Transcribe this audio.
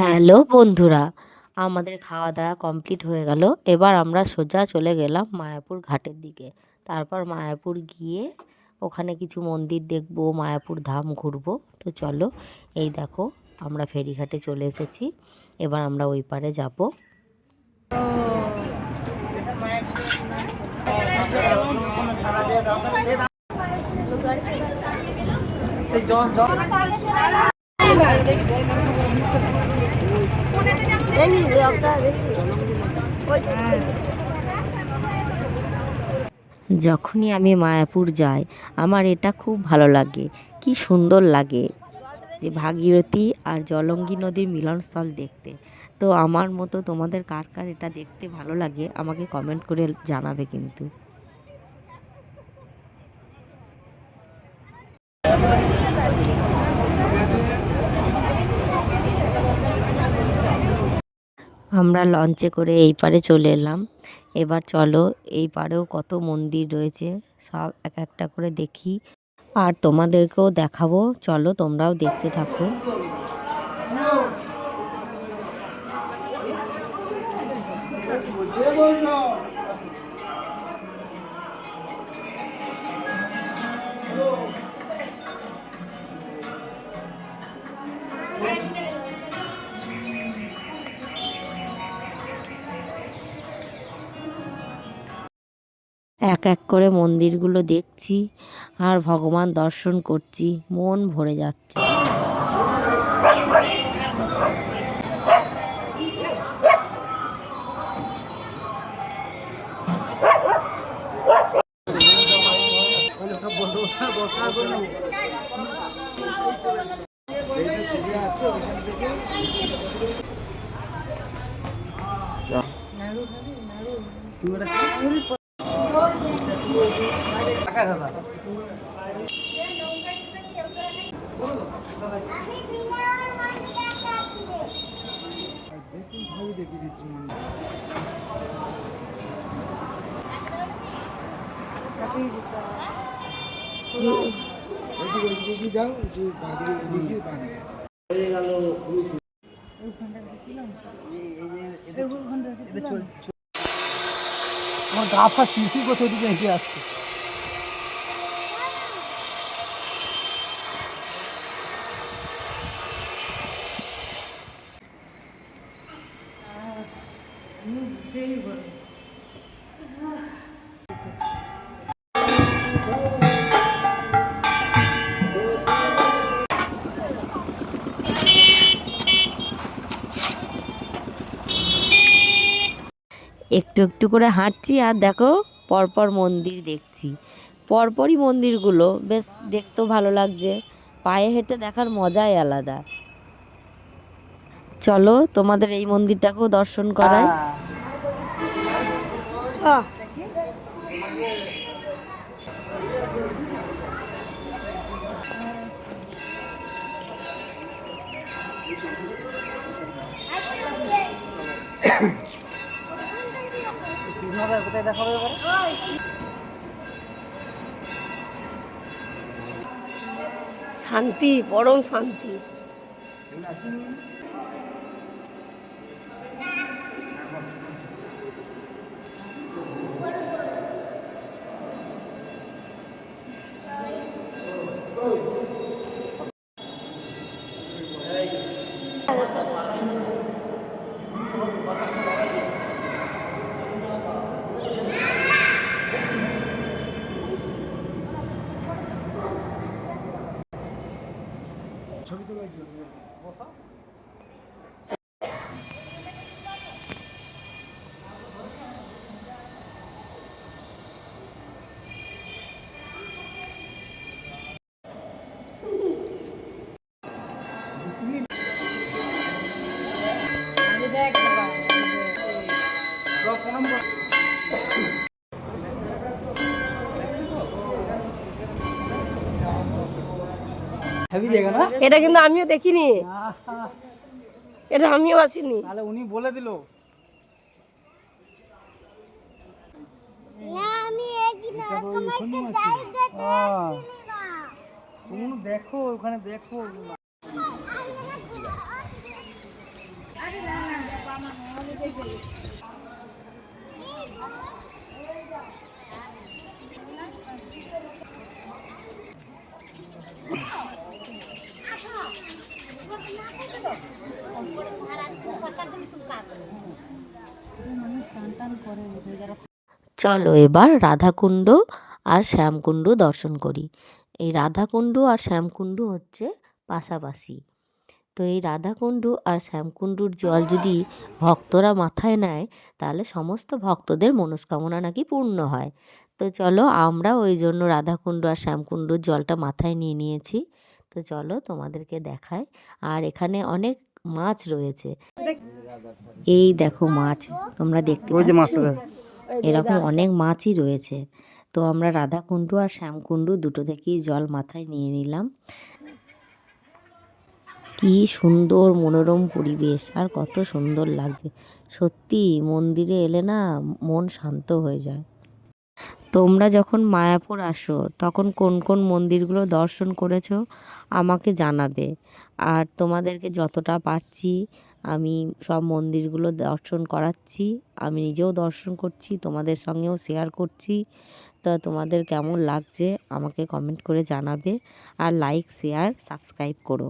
Hello বন্ধুরা, আমাদের খাওয়া দাওয়া কমপ্লিট হয়ে গেল। এবার আমরা সোজা চলে গেলাম মায়াপুর ঘাটের দিকে। তারপর মায়াপুর গিয়ে ওখানে কিছু মন্দির দেখব, মায়াপুর ধাম ঘুরবো। তো চলো, এই দেখো, আমরা ফেরিঘাটে চলে এসেছি। এবার আমরা ওই পারে যাব। যখনই আমি মায়াপুর যাই, আমার এটা খুব ভালো লাগে। কি সুন্দর লাগে যে ভাগীরথী আর জলঙ্গি নদীর মিলনস্থল দেখতে। তো আমার মতো তোমাদের কার কার এটা দেখতে ভালো লাগে, আমাকে কমেন্ট করে জানাবে কিন্তু। আমরা লঞ্চে করে এই পারে চলে এলাম। এবার চলো, এই পারেও কত মন্দির রয়েছে, সব এক একটা করে দেখি। আর তোমাদেরকেও দেখাবো। চলো, তোমরাও দেখতে থাকো। এক এক করে মন্দিরগুলো দেখছি আর ভগবান দর্শন করছি মন ভরে যাচ্ছে। আমার গা ফা শিশি করছে ওইদিকে হেঁটে আসছে একটু একটু করে হাঁটছি আর দেখো পরপর মন্দির দেখছি। পরপরই মন্দিরগুলো, বেশ দেখতেও ভালো লাগছে। পায়ে হেঁটে দেখার মজাই আলাদা। চলো তোমাদের এই মন্দিরটাকেও দর্শন করাই। দেখাবো এবারে? শান্তি পরম শান্তি। এটা কিন্তু আমিও দেখিনি এটা আমিও আসিনি তাহলে উনি বলে দিল দেখো ওখানে দেখো চলো এবার রাধাকুণ্ড আর শ্যামকুণ্ড দর্শন করি। এই রাধাকুণ্ড আর শ্যামকুণ্ড হচ্ছে পাশাপাশি। তো এই রাধাকুণ্ড আর শ্যামকুণ্ডুর জল যদি ভক্তরা মাথায় নেয়, তাহলে সমস্ত ভক্তদের মনস্কামনা নাকি পূর্ণ হয়। তো চলো আমরা ওই জন্য রাধাকুণ্ড আর শ্যামকুণ্ডুর জলটা মাথায় নিয়ে নিয়েছি। তো চলো তোমাদেরকে দেখায় আর এখানে অনেক মাছ রয়েছে। এই দেখো মাছ তোমরা দেখতে পাচ্ছ? এরকম অনেক মাছই রয়েছে। তো আমরা রাধাকুণ্ডু আর শ্যামকুণ্ডু দুটো থেকেই জল মাথায় নিয়ে নিলাম। কি সুন্দর মনোরম পরিবেশ আর কত সুন্দর লাগছে। সত্যি মন্দিরে এলে না মন শান্ত হয়ে যায়। তোমরা যখন মায়াপুর আসো, তখন কোন কোন মন্দিরগুলো দর্শন করেছ আমাকে জানাবে। আর তোমাদেরকে যতটা পারছি, আমি সব মন্দিরগুলো দর্শন করাচ্ছি, আমি নিজেও দর্শন করছি, তোমাদের সঙ্গেও শেয়ার করছি। তা তোমাদের কেমন লাগছে আমাকে কমেন্ট করে জানাবে। আর লাইক শেয়ার সাবস্ক্রাইব করো।